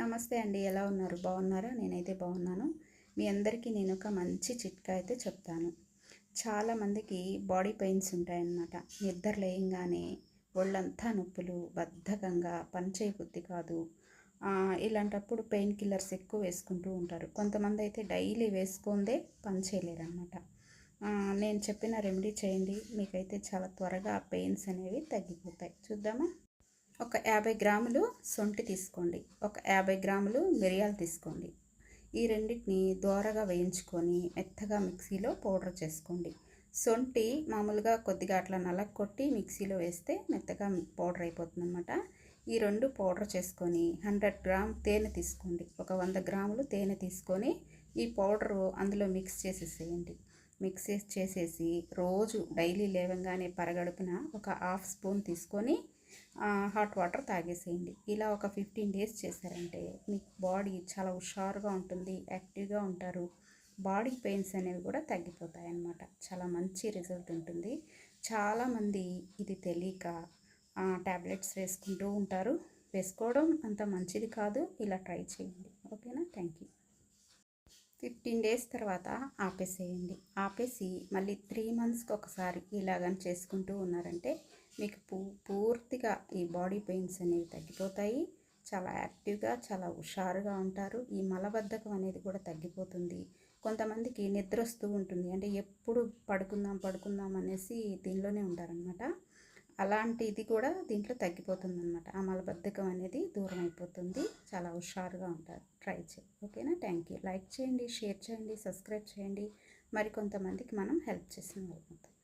నమస్తే అండి ఎలా ఉన్నారు? బాగున్నారా? నేనైతే బాగున్నాను. మీ అందరికీ నేను ఒక మంచి చిట్కా అయితే చెప్తాను. చాలామందికి బాడీ పెయిన్స్ ఉంటాయన్నమాట. నిద్ర లేయంగానే ఒళ్ళంతా నొప్పులు బద్ధకంగా పనిచేయబుద్ధి కాదు. ఇలాంటప్పుడు పెయిన్ కిల్లర్స్ ఎక్కువ వేసుకుంటూ ఉంటారు. కొంతమంది అయితే డైలీ వేసుకుందే పని చేయలేరు నేను చెప్పిన రెమెడీ చేయండి. మీకైతే చాలా త్వరగా పెయిన్స్ అనేవి తగ్గిపోతాయి. చూద్దామా? ఒక యాభై గ్రాములు సొంటి తీసుకోండి. ఒక యాభై గ్రాములు మిరియాలు తీసుకోండి. ఈ రెండింటిని దోరగా వేయించుకొని మెత్తగా మిక్సీలో పౌడర్ చేసుకోండి. సొంటి మామూలుగా కొద్దిగా అట్లా నలగ కొట్టి మిక్సీలో వేస్తే మెత్తగా పౌడర్ అయిపోతుంది అనమాట ఈ రెండు పౌడర్ చేసుకొని హండ్రెడ్ గ్రామ్ తేనె తీసుకోండి. ఒక వంద గ్రాములు తేనె తీసుకొని ఈ పౌడరు అందులో మిక్స్ చేసేసేయండి. మిక్స్ చేసేసి రోజు డైలీ లేవంగానే పరగడుపున ఒక హాఫ్ స్పూన్ తీసుకొని హాట్ వాటర్ తాగేసేయండి. ఇలా ఒక ఫిఫ్టీన్ డేస్ చేశారంటే మీకు బాడీ చాలా హుషారుగా ఉంటుంది యాక్టివ్గా ఉంటారు. బాడీ పెయిన్స్ అనేవి కూడా తగ్గిపోతాయి అన్నమాట చాలా మంచి రిజల్ట్ ఉంటుంది. చాలామంది ఇది తెలియక ట్యాబ్లెట్స్ వేసుకుంటూ ఉంటారు. వేసుకోవడం అంత మంచిది కాదు. ఇలా ట్రై చేయండి. ఓకేనా? Thank you. ఫిఫ్టీన్ డేస్ తర్వాత ఆపేసేయండి. ఆపేసి మళ్ళీ త్రీ మంత్స్కి ఒకసారి ఇలాగని చేసుకుంటూ ఉన్నారంటే మీకు పూ పూర్తిగా ఈ బాడీ పెయిన్స్ అనేవి తగ్గిపోతాయి. చాలా యాక్టివ్గా చాలా హుషారుగా ఉంటారు. ఈ మలబద్ధకం అనేది కూడా తగ్గిపోతుంది. కొంతమందికి నిద్ర వస్తూ ఉంటుంది. అంటే ఎప్పుడు పడుకుందాం పడుకుందాం అనేసి దీనిలోనే ఉంటారనమాట అలాంటిది కూడా దీంట్లో తగ్గిపోతుంది అనమాట ఆ మలబద్ధకం అనేది దూరం అయిపోతుంది. చాలా హుషారుగా ఉంటారు. ట్రై చేయండి ఓకేనా? Thank you. లైక్ చేయండి షేర్ చేయండి సబ్స్క్రైబ్ చేయండి. మరి కొంతమందికి మనం హెల్ప్ చేసిన వాళ్ళం